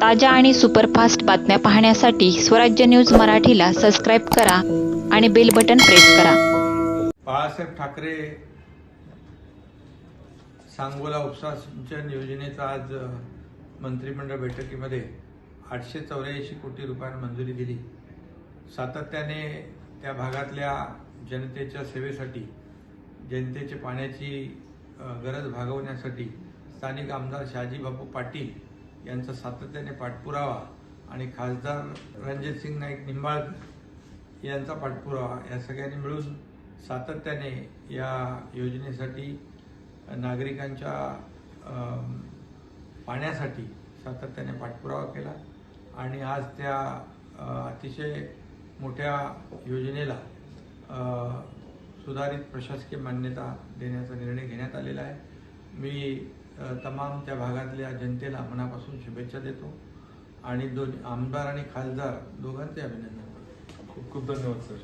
ताज्या आणि सुपरफास्ट बातम्या पाहण्यासाठी स्वराज्य न्यूज मराठीला सबस्क्राईब करा आणि बेल बटन प्रेस करा. बाळासाहेब ठाकरे सांगोला उपसा सिंचन योजनेचा आज मंत्रिमंडळ बैठकीमध्ये आठशे चौऱ्याऐंशी कोटी रुपयांना मंजुरी दिली. सातत्याने त्या भागातल्या जनतेच्या सेवेसाठी जनतेची पाण्याची गरज भागवण्यासाठी स्थानिक आमदार शहाजी बापू पाटील यांचा सातत्याने पाठपुरावा आणि खासदार रणजितसिंग नाईक निंबाळकर यांचा पाठपुरावा या सगळ्यांनी मिळून सातत्याने या योजनेसाठी नागरिकांच्या पाण्यासाठी सातत्याने पाठपुरावा केला आणि आज त्या अतिशय मोठ्या योजनेला सुधारित प्रशासकीय मान्यता देण्याचा निर्णय घेण्यात आलेला आहे. मी तमाम त्या भागातल्या जनतेला मनापासून शुभेच्छा देतो आणि दोन आमदार आणि खासदार दोघांचे अभिनंदन करतो. खूप खूप धन्यवाद सर.